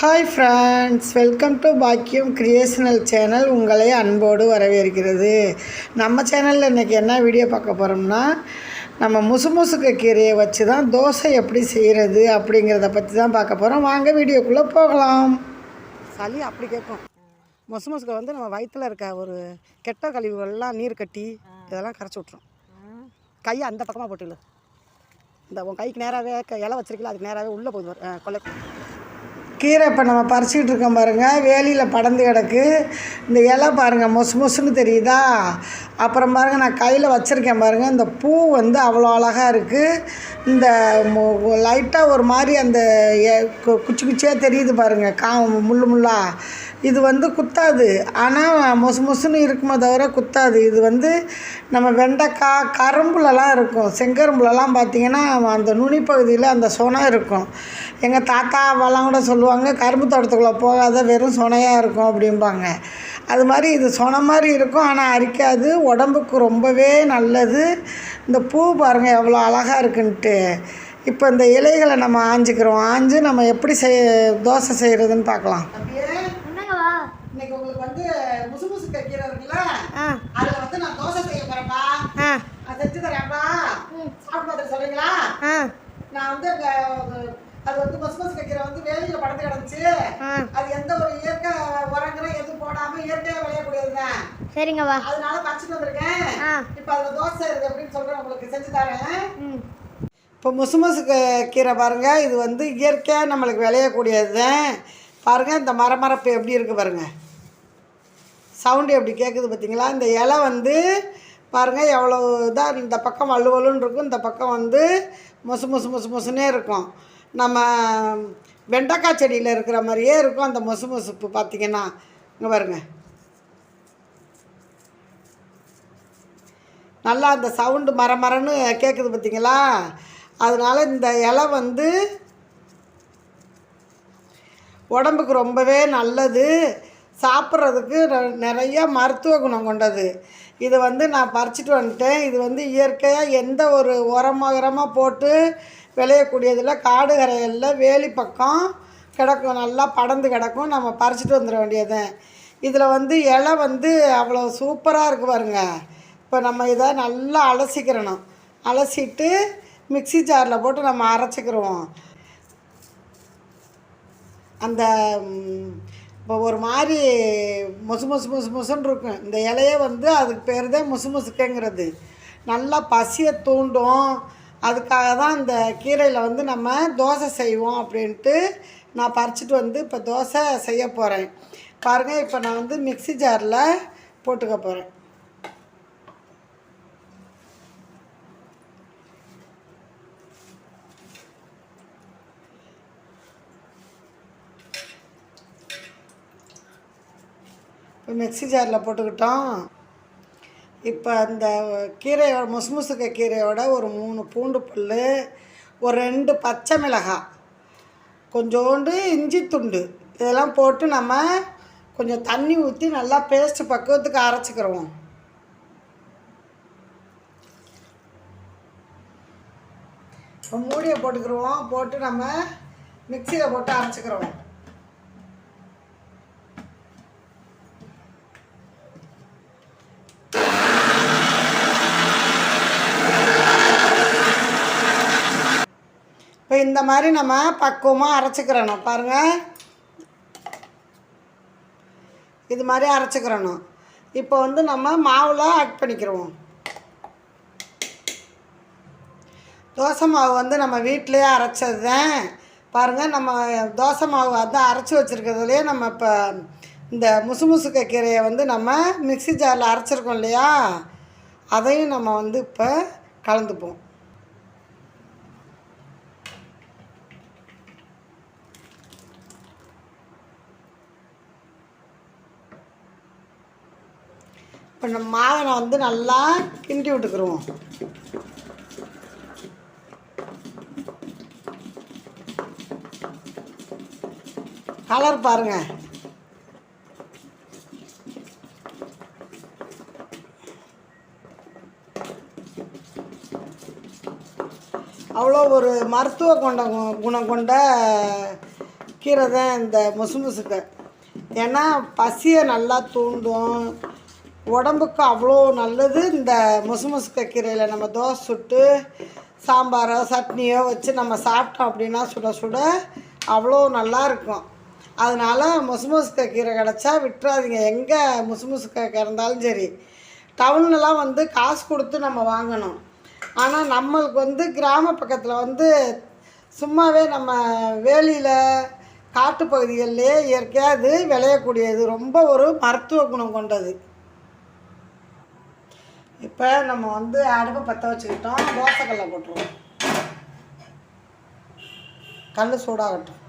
Hi friends welcome to Bakkiyam creational channel உங்களை அன்போடு வரவேற்கிறது. நம்ம சேனலில் இன்றைக்கி என்ன வீடியோ பார்க்க போகிறோம்னா நம்ம முசுமுசுக்கு கீரையை வச்சு தான் தோசை எப்படி செய்கிறது அப்படிங்கிறத பற்றி தான் பார்க்க போகிறோம் வாங்க வீடியோக்குள்ளே போகலாம். சளி அப்படி கேட்கும். முசுமுசுக்கு வந்து நம்ம வயிற்றில் இருக்க ஒரு கெட்ட கழிவுகள்லாம் நீர் கட்டி இதெல்லாம் கரைச்சி விட்ரும் கையை அந்த பக்கமாக போட்டுல இந்த உன் கைக்கு நேராகவே இலை வச்சிருக்கல அதுக்கு நேராகவே உள்ளே போகுது கொலை கீரை இப்போ நம்ம பறிச்சிக்கிட்டு இருக்கோம் பாருங்கள் வேலியில் படந்து கிடக்கு. இந்த இலை பாருங்கள் மொசு மொசுன்னு தெரியுதா? அப்புறம் பாருங்கள் நான் கையில் வச்சுருக்கேன் பாருங்கள் இந்த பூ வந்து அவ்வளோ அழகாக இருக்குது இந்த லைட்டாக ஒரு மாதிரி அந்த எ- கு- குச்சி குச்சியாக தெரியுது பாருங்கள் கா முள்ளு முள்ளா. இது வந்து குத்தாது. ஆனால் மொசு மொசுன்னு இருக்குமே தவிர குத்தாது. இது வந்து நம்ம வெண்டைக்காய் கரும்புலலாம் இருக்கும். செங்கரும்புலலாம் பார்த்திங்கன்னா அந்த நுனி பகுதியில் அந்த சொனை இருக்கும். எங்கள் தாத்தா அவெல்லாம் கூட சொல்லுவாங்க கரும்பு தோட்டத்துக்குள்ளே போகாத வெறும் சொனையாக இருக்கும் அப்படிம்பாங்க. அது மாதிரி இது சொன மாதிரி இருக்கும். ஆனால் அரிக்காது. உடம்புக்கு ரொம்பவே நல்லது. இந்த பூ பாருங்கள் எவ்வளோ அழகாக இருக்குன்ட்டு. இப்போ இந்த இலைகளை நம்ம ஆஞ்சிக்கிறோம். ஆஞ்சு நம்ம எப்படி செய் தோசை செய்கிறதுன்னு பார்க்கலாம் இன்னைக்கு உங்களுக்கு வந்து முசு முசு கீரை இருக்குல்ல அதில் வந்து நான் தோசை செய்ய நான் செஞ்சு தரேன்ப்பா. சாப்பிட்டு சொல்றீங்களா? நான் வந்து அது வந்து மசு மசு கீரை வந்து வேலியில் படந்து கிடந்துச்சு. அது எந்த ஒரு இயற்கை உரங்கிற எதுவும் போடாமல் இயற்கையாக விளையக்கூடியதுதான் சரிங்கவா அதனால பறிச்சுட்டு வந்திருக்கேன். இப்போ அதில் தோசை இருக்கு அப்படின்னு சொல்கிறேன் உங்களுக்கு செஞ்சு தரேன். இப்போ முசு முசு க- கீரை பாருங்கள் இது வந்து இயற்கையாக நம்மளுக்கு விளையக்கூடியது தான் பாருங்கள் இந்த மரமரப்பு எப்படி இருக்குது பாருங்கள் சவுண்டு எப்படி கேட்குது பார்த்தீங்களா இந்த இலை வந்து பாருங்கள் எவ்வளோ இதாக இந்த பக்கம் வலு வலுன்னு இருக்கும். இந்த பக்கம் வந்து மொசு மொசு மொசு முசுனே இருக்கும். நம்ம வெண்டைக்காய் செடியில் இருக்கிற மாதிரியே இருக்கும் அந்த மொசு மொசுப்பு பார்த்தீங்கன்னா இங்கே பாருங்கள் நல்லா அந்த சவுண்டு மர மரன்னு கேட்குது பார்த்தீங்களா அதனால இந்த இலை வந்து உடம்புக்கு ரொம்பவே நல்லது. சாப்பிட்றதுக்கு நெ- நிறைய மருத்துவ குணம் கொண்டது. இது வந்து நான் பறிச்சிட்டு வந்துட்டேன். இது வந்து இயற்கையாக எந்த ஒரு உரமகரமாக போட்டு விளையக்கூடியதில் காடு கரைகளில் வேலி பக்கம் கிடக்கும். நல்லா படர்ந்து கிடக்கும். நம்ம பறிச்சிட்டு வந்துட வேண்டியது. இதில் வந்து இலை வந்து அவ்வளோ சூப்பராக இருக்கு பாருங்க. இப்போ நம்ம இதை நல்லா அலசிக்கிறணும். அலசிட்டு மிக்ஸி ஜாரில் போட்டு நம்ம அரைச்சிக்கிருவோம். அந்த இப்போ ஒரு மாதிரி மொசு மொசு மொசு மொசுன்னு இருக்கும். இந்த இலையே வந்து அதுக்கு பேர் தான் முசு முசுக்கங்கிறது. நல்லா பசியை தூண்டும். அதுக்காக தான் இந்த கீரையில் வந்து நம்ம தோசை செய்வோம் அப்படின்ட்டு நான் பறிச்சிட்டு வந்து இப்போ தோசை செய்ய போகிறேன் பாருங்கள் இப்போ நான் வந்து மிக்ஸி ஜாரில் போட்டுக்க போகிறேன் இப்போ மிக்ஸி ஜாரில் போட்டுக்கிட்டோம். இப்போ அந்த கீரையோட முசுமுசுக்க கீரையோட ஒரு மூணு பூண்டு புல் ஒரு ரெண்டு பச்சை மிளகாய் கொஞ்சோண்டு இஞ்சி துண்டு இதெல்லாம் போட்டு நம்ம கொஞ்சம் தண்ணி ஊற்றி நல்லா பேஸ்ட் பக்குவத்துக்கு அரைச்சிக்கிறோம் இப்போ மூடியை போட்டுக்கிடுவோம் போட்டு நம்ம மிக்சியில் போட்டு அரைச்சிக்கிறோம் இந்த மாதிரி நம்ம பக்குவமாக அரைச்சிக்கிறணும். பாருங்கள் இது மாதிரி அரைச்சிக்கிறணும். இப்போ வந்து நம்ம மாவில் ஆட் பண்ணிக்கிறோம் தோசை மாவு வந்து நம்ம வீட்டிலேயே அரைச்சது தான் பாருங்கள் நம்ம தோசை மாவு அதான் அரைச்சி வச்சுருக்கிறதுலையே நம்ம இப்போ இந்த முசுமுசுக்க கீரையை வந்து நம்ம மிக்ஸி ஜாரில் அரைச்சிருக்கோம் இல்லையா? அதையும் நம்ம வந்து இப்போ கலந்துப்போம். இப்போ நம்ம மாவை நான் வந்து நல்லா கிண்டி விட்டுக்குருவோம் கலர் பாருங்க. அவ்வளோ ஒரு மருத்துவ கொண்ட குணம் கொண்ட கீரை தான் இந்த முசுமுசுக்கு ஏன்னா பசியை நல்லா தூண்டும் உடம்புக்கு அவ்வளோ நல்லது. இந்த முசு கீரையில் நம்ம தோசை சுட்டு சாம்பாரோ சட்னியோ வச்சு நம்ம சாப்பிட்டோம் அப்படின்னா சுட சுட அவ்வளோ நல்லா இருக்கும். அதனால் முசு கீரை கிடச்சா விட்டுறாதீங்க. எங்கே முசுமுசுக்க கிடந்தாலும் சரி. டவுன்லலாம் வந்து காசு கொடுத்து நம்ம வாங்கணும். ஆனால் நம்மளுக்கு வந்து கிராம பக்கத்தில் வந்து சும்மாவே நம்ம வேலியில் காட்டுப்பகுதிகளிலே இயற்கையாக அது விளையக்கூடியது. ரொம்ப ஒரு மருத்துவ குணம் கொண்டது. இப்போ நம்ம வந்து அடுப்பை பற்ற வச்சுக்கிட்டோம். தோசைக்கல்லை போட்டுருவோம். கல் சூடாகட்டும்.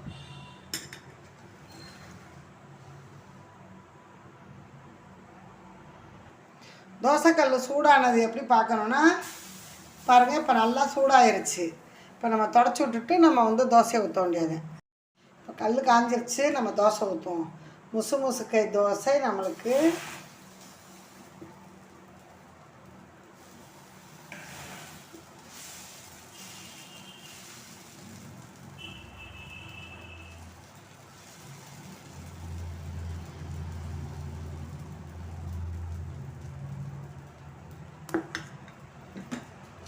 தோசைக்கல் சூடானது எப்படி பார்க்கணுன்னா பாருங்கள் இப்போ நல்லா சூடாயிருச்சு. இப்போ நம்ம தொடச்சி விட்டுட்டு நம்ம வந்து தோசையை ஊற்ற வேண்டியது. இப்போ கல் காஞ்சிருச்சு நம்ம தோசை ஊற்றுவோம் முசு முசுக்கை தோசை நம்மளுக்கு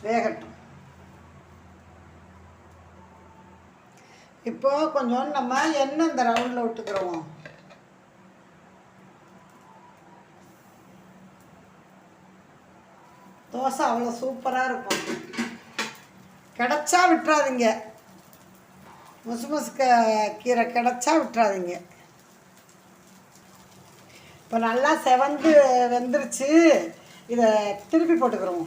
வேகட்டும். இப்போ கொஞ்சம் நம்ம எண்ணெய் இந்த ரவுண்டில் விட்டுக்கிறோம். தோசை அவ்வளோ சூப்பராக இருக்கும். கிடச்சா விட்டுறாதீங்க. முசு முசுக்க கீரை கிடச்சா விட்டுறாதீங்க. இப்போ நல்லா செவந்து வெந்துருச்சு. இதை திருப்பி போட்டுக்கிறோம்.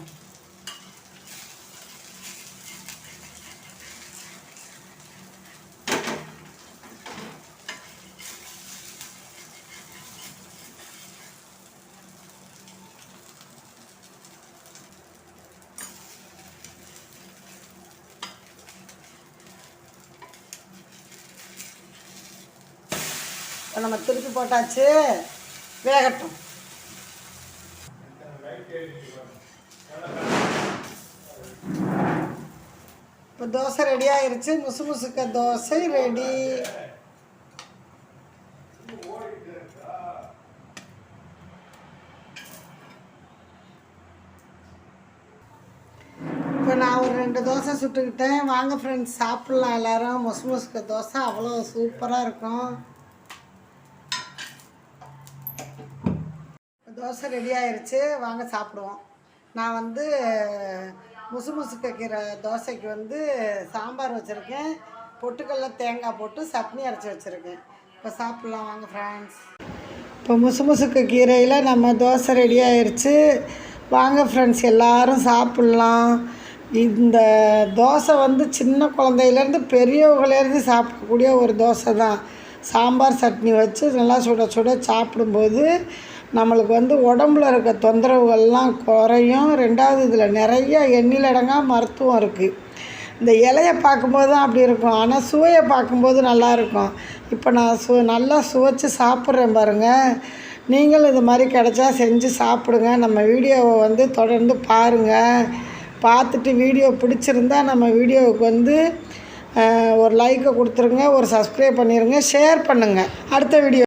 இப்போ நம்ம திருப்பி போட்டாச்சு வேகட்டும். இப்போ தோசை ரெடி ஆயிருச்சு. முசு முசுக்க தோசை ரெடி இப்போ நான் ஒரு ரெண்டு தோசை சுட்டுக்கிட்டேன். வாங்க ஃப்ரெண்ட்ஸ் சாப்பிட்லாம் எல்லோரும். முசு முசுக்க தோசை அவ்வளோ சூப்பராக இருக்கும். தோசை ரெடி ஆயிடுச்சு வாங்க சாப்பிடுவோம். நான் வந்து முசு முசுக்க கீரை தோசைக்கு வந்து சாம்பார் வச்சுருக்கேன். பொட்டுக்கடல தேங்காய் போட்டு சட்னி அரைச்சி வச்சுருக்கேன். இப்போ சாப்பிட்லாம். வாங்க ஃப்ரெண்ட்ஸ் இப்போ முசு முசுக்கு கீரையில் நம்ம தோசை ரெடி ஆயிடுச்சு வாங்க ஃப்ரெண்ட்ஸ் எல்லோரும் சாப்பிட்லாம். இந்த தோசை வந்து சின்ன குழந்தையிலேருந்து பெரியவங்களேருந்து சாப்பிடக்கூடிய ஒரு தோசை தான் சாம்பார் சட்னி வச்சு நல்லா சுட சுட சாப்பிடும்போது நம்மளுக்கு வந்து உடம்புல இருக்க தொந்தரவுகள்லாம் குறையும். ரெண்டாவது இதில் நிறைய எண்ணிலடங்கா மருத்துவம் இருக்குது இந்த இலையை பார்க்கும்போது தான் அப்படி இருக்கும். ஆனால் சுவையை பார்க்கும்போது நல்லாயிருக்கும் இப்போ நான் சு நல்லா சுவைச்சு சாப்பிட்றேன் பாருங்கள் நீங்களும் இது மாதிரி கிடச்சா செஞ்சு சாப்பிடுங்க. நம்ம வீடியோவை வந்து தொடர்ந்து பாருங்கள் பார்த்துட்டு வீடியோ பிடிச்சிருந்தா நம்ம வீடியோவுக்கு வந்து ஒரு லைக்கை கொடுத்துருங்க. ஒரு சப்ஸ்கிரைப் பண்ணிடுங்க ஷேர் பண்ணுங்கள் அடுத்த வீடியோ